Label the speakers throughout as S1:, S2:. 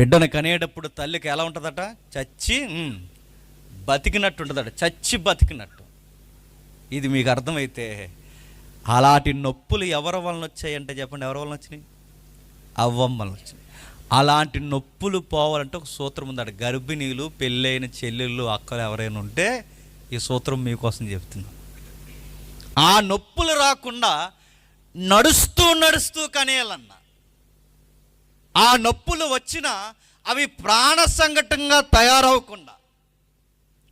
S1: బిడ్డను కనేటప్పుడు తల్లికి ఎలా ఉంటుందట? చచ్చి బతికినట్టు ఉంటుందట. చచ్చి బతికినట్టు. ఇది మీకు అర్థమైతే అలాంటి నొప్పులు ఎవరి వలన వచ్చాయంటే చెప్పండి. ఎవరి వలన వచ్చినాయి? అవ్వం వలన వచ్చినాయి. అలాంటి నొప్పులు పోవాలంటే ఒక సూత్రం ఉందట. గర్భిణీలు పెళ్ళైన చెల్లెళ్ళు అక్కలు ఎవరైనా ఉంటే ఈ సూత్రం మీకోసం చెప్తున్నాను. ఆ నొప్పులు రాకుండా నడుస్తూ నడుస్తూ కనేయాలన్న ఆ నొప్పులు వచ్చినా అవి ప్రాణ సంఘటంగా తయారవకుండా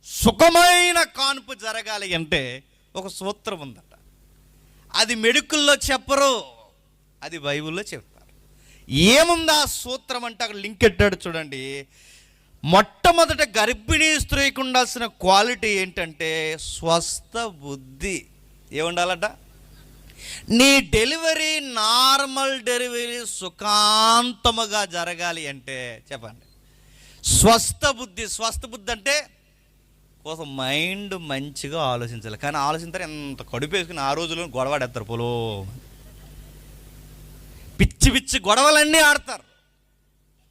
S1: సుఖమైన కాన్పు జరగాలి అంటే ఒక సూత్రం ఉందట. అది మెడికల్లో చెప్పరు అది బైబిల్లో చెప్తారు. ఏముంది ఆ సూత్రం అంటే అక్కడ లింక్ ఎట్టాడు చూడండి. మొట్టమొదట గర్భిణీ స్త్రీకి ఉండాల్సిన క్వాలిటీ ఏంటంటే స్వస్థ బుద్ధి. ఏముండాలట? నీ డెలివరీ నార్మల్ డెలివరీ సుఖాంతముగా జరగాలి అంటే చెప్పండి. స్వస్థ బుద్ధి స్వస్థ బుద్ధి అంటే కోసం మైండ్ మంచిగా ఆలోచించాలి. కానీ ఆలోచించారు ఎంత కడుపు వేసుకుని ఆ రోజుల్లో గొడవాడేస్తారు పొలో. పిచ్చి పిచ్చి గొడవలన్నీ ఆడతారు.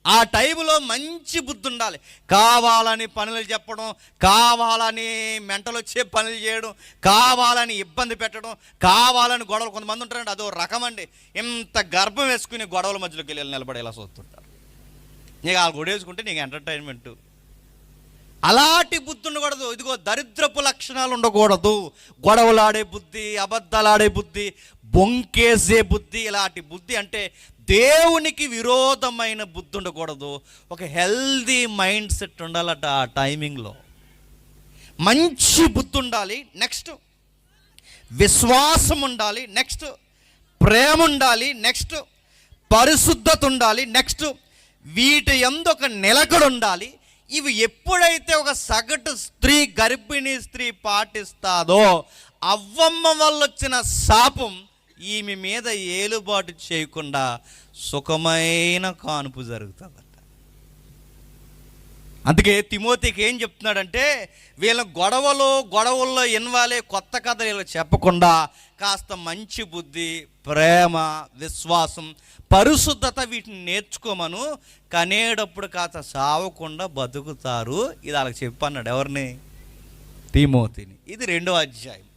S1: ఆ టైంలో మంచి బుద్ధి ఉండాలి కావాలని పనులు చెప్పడం కావాలని మెంటలు వచ్చే పనులు చేయడం కావాలని ఇబ్బంది పెట్టడం కావాలని గొడవలు. కొంతమంది ఉంటారండి అదో రకం అండి. ఇంత గర్భం వేసుకుని గొడవల మధ్యలోకి వెళ్ళి నిలబడేలా చూస్తుంటారు. నీకు ఆ గొడవేసుకుంటే నీకు ఎంటర్టైన్మెంటు అలాంటి బుద్ధి ఉండకూడదు ఇదిగో దరిద్రపు లక్షణాలు ఉండకూడదు. గొడవలాడే బుద్ధి అబద్ధాలాడే బుద్ధి బొంకేసే బుద్ధి ఇలాంటి బుద్ధి అంటే దేవునికి విరోధమైన బుద్ధి ఉండకూడదు. ఒక హెల్దీ మైండ్ సెట్ ఉండాలట ఆ టైమింగ్లో. మంచి బుద్ధి ఉండాలి నెక్స్ట్ విశ్వాసం ఉండాలి నెక్స్ట్ ప్రేమ ఉండాలి నెక్స్ట్ పరిశుద్ధత ఉండాలి నెక్స్ట్ వీటి ఎందు ఒక నిలకడ ఉండాలి ఇవి ఎప్పుడైతే ఒక సగటు స్త్రీ గర్భిణీ స్త్రీ పాటిస్తాదో అవ్వమ్మ వల్ల వచ్చిన శాపం ఈమె మీద ఏలుబాటు చేయకుండా సుఖమైన కానుపు జరుగుతుంది. అందుకే తిమోతికి ఏం చెప్తున్నాడంటే వీళ్ళ గొడవలు గొడవల్లో ఇన్వాలే కొత్త కథలు ఇలా చెప్పకుండా కాస్త మంచి బుద్ధి ప్రేమ విశ్వాసం పరిశుద్ధత వీటిని నేర్చుకోమను. కనేటప్పుడు కాస్త సావకుండా బతుకుతారు. ఇది వాళ్ళకి చెప్పన్నాడు ఎవరిని? తిమోతిని. ఇది రెండో అధ్యాయం.